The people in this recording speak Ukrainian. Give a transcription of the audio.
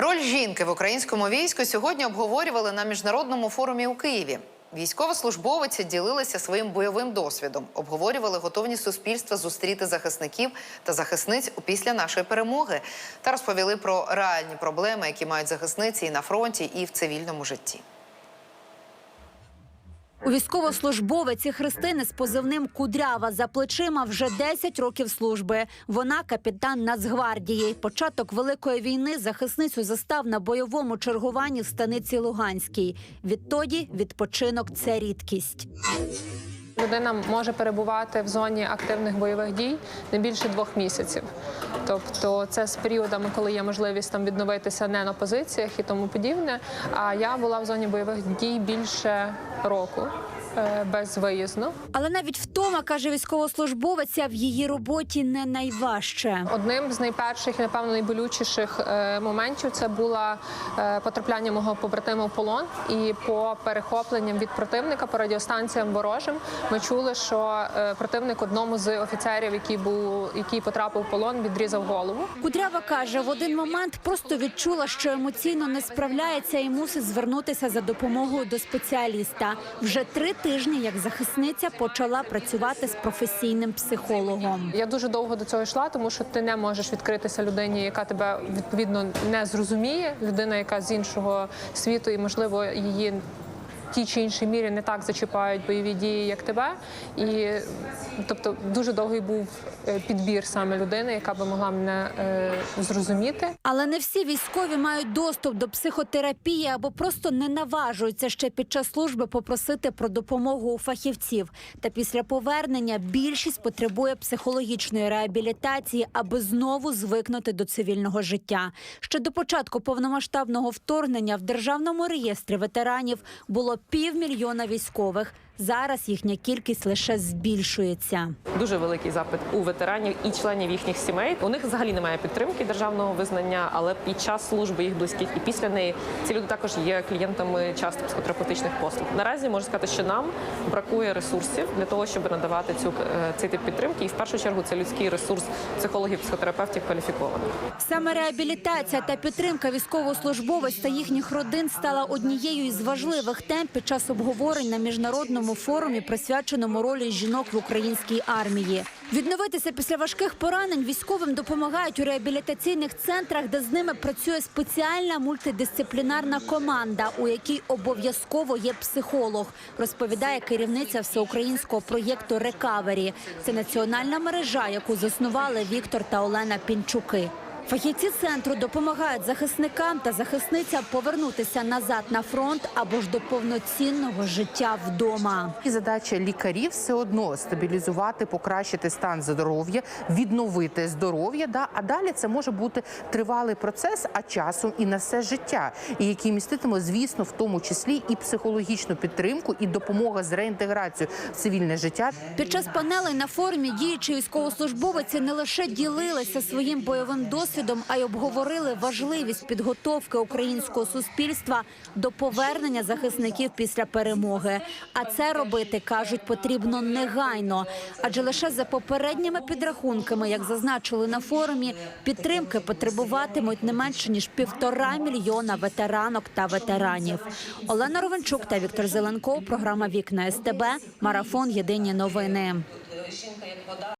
Роль жінки в українському війську сьогодні обговорювали на міжнародному форумі у Києві. Військовослужбовиці ділилися своїм бойовим досвідом, обговорювали готовність суспільства зустріти захисників та захисниць після нашої перемоги та розповіли про реальні проблеми, які мають захисниці і на фронті, і в цивільному житті. У військовослужбовиці Христини з позивним Кудрява за плечима вже 10 років служби. Вона капітан Нацгвардії. Початок великої війни захисницю застав на бойовому чергуванні в станиці Луганській. Відтоді відпочинок це рідкість. Людина може перебувати в зоні активних бойових дій не більше двох місяців. Тобто це з періодами, коли є можливість там відновитися не на позиціях і тому подібне. А я була в зоні бойових дій більше року безвиїзно. Але навіть втома, каже військовослужбовиця, в її роботі не найважче. Одним з найперших і напевно найболючіших е, моментів це було е, потрапляння мого побратима в полон. І по перехопленням від противника по радіостанціям ворожим ми чули, що е, противник одному з офіцерів, який був який потрапив в полон, відрізав голову. Кудрява каже, в один момент просто відчула, що емоційно не справляється і мусить звернутися за допомогою до спеціаліста. Вже три тижні, як захисниця, почала працювати з професійним психологом. Я дуже довго до цього йшла, тому що ти не можеш відкритися людині, яка тебе відповідно не зрозуміє. Людина, яка з іншого світу, і можливо її. Тій чи іншій мірі не так зачіпають бойові дії, як тебе, і тобто дуже довгий був е, підбір саме людини, яка би могла мене е, зрозуміти. Але не всі військові мають доступ до психотерапії або просто не наважуються ще під час служби попросити про допомогу у фахівців. Та після повернення більшість потребує психологічної реабілітації, аби знову звикнути до цивільного життя. Ще до початку повномасштабного вторгнення в державному реєстрі ветеранів було півмільйона військових. Зараз їхня кількість лише збільшується. Дуже великий запит у ветеранів і членів їхніх сімей. У них взагалі немає підтримки державного визнання, але під час служби їх близьких і після неї ці люди також є клієнтами часто психотерапевтичних послуг. Наразі можу сказати, що нам бракує ресурсів для того, щоб надавати цю е, цей тип підтримки. І в першу чергу це людський ресурс психологів, психотерапевтів кваліфікованих. Саме реабілітація та підтримка військовослужбовець та їхніх родин стала однією із важливих тем під час обговорень на міжнародному форумі, присвяченому ролі жінок в українській армії. Відновитися після важких поранень військовим допомагають у реабілітаційних центрах, де з ними працює спеціальна мультидисциплінарна команда, у якій обов'язково є психолог, розповідає керівниця всеукраїнського проєкту Рекавері. Це національна мережа, яку заснували Віктор та Олена Пінчуки. Фахівці центру допомагають захисникам та захисницям повернутися назад на фронт або ж до повноцінного життя вдома. І задача лікарів все одно стабілізувати, покращити стан здоров'я, відновити здоров'я. Да? А далі це може бути тривалий процес, а часом і на все життя, і який міститиме, звісно, в тому числі і психологічну підтримку, і допомога з реінтеграцією в цивільне життя. Під час панелей на форумі діючі військовослужбовиці не лише ділилися своїм бойовим досвідом, а й обговорили важливість підготовки українського суспільства до повернення захисників після перемоги. А це робити кажуть потрібно негайно, адже лише за попередніми підрахунками, як зазначили на форумі, підтримки потребуватимуть не менше ніж півтора мільйона ветеранок та ветеранів. Олена Ровенчук та Віктор Зеленков. Програма Вікна СТБ. Марафон Єдині новини.